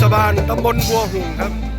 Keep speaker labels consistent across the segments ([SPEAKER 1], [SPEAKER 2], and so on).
[SPEAKER 1] ศบาลตำบลบัวหุ่งครับ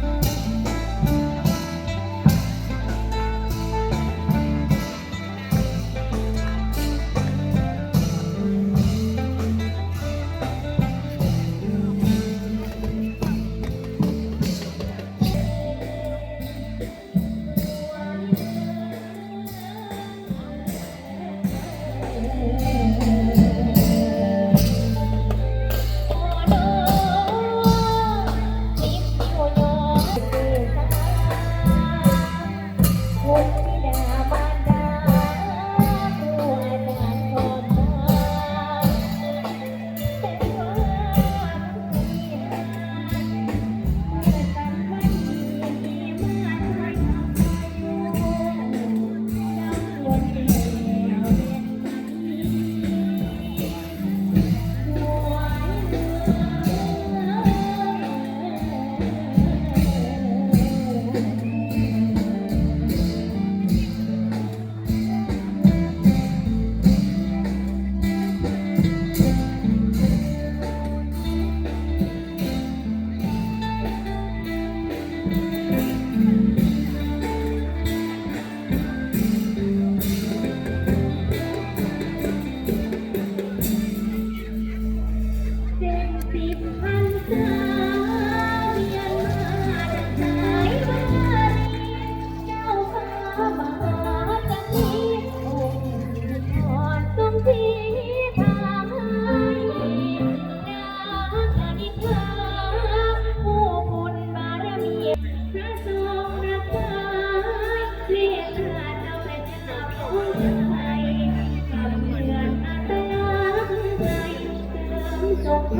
[SPEAKER 2] ส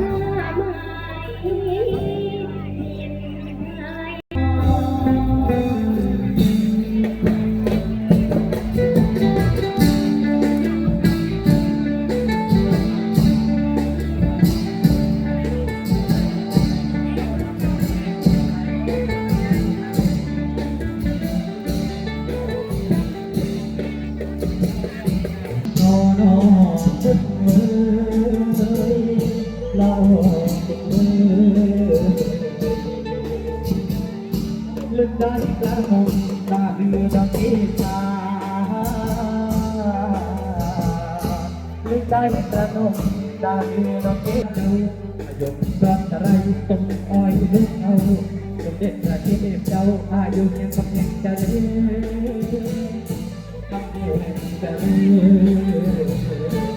[SPEAKER 2] ง
[SPEAKER 3] ได้กระหงตาเรือดำเอชาลึกได้กระหงตาเรือดำเอชาอยกปรับอะไรตรงอ้อยลึกเอาสมเด็จพระเทพเจ้าอายุยังคำยังเจะเรียนคำเดียวจะรู้